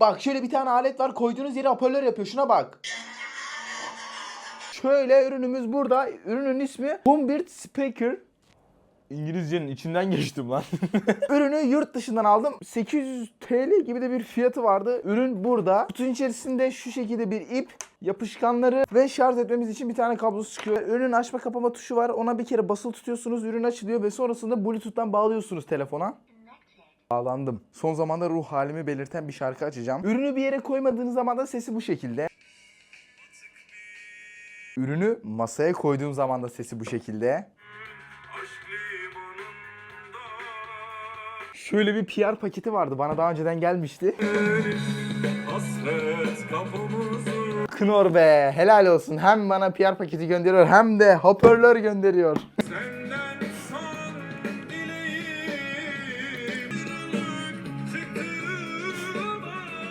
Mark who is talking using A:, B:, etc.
A: Bak şöyle bir tane alet var koyduğunuz yere hoparlör yapıyor. Şuna bak. Şöyle ürünümüz burada. Ürünün ismi Boombird Speaker. İngilizcenin içinden geçtim lan. Ürünü yurt dışından aldım. 800 TL gibi de bir fiyatı vardı. Ürün burada. Kutunun içerisinde şu şekilde bir ip, yapışkanları ve şarj etmemiz için bir tane kablosu çıkıyor. Ürünün açma kapama tuşu var. Ona bir kere basılı tutuyorsunuz. Ürün açılıyor ve sonrasında Bluetooth'tan bağlıyorsunuz telefona. Bağlandım. Son zamanda ruh halimi belirten bir şarkı açacağım. Ürünü bir yere koymadığınız zaman da sesi bu şekilde. Ürünü masaya koyduğum zaman da sesi bu şekilde. Şöyle bir PR paketi vardı. Bana daha önceden gelmişti. Knor be helal olsun. Hem bana PR paketi gönderiyor hem de hoparlör gönderiyor.
B: sen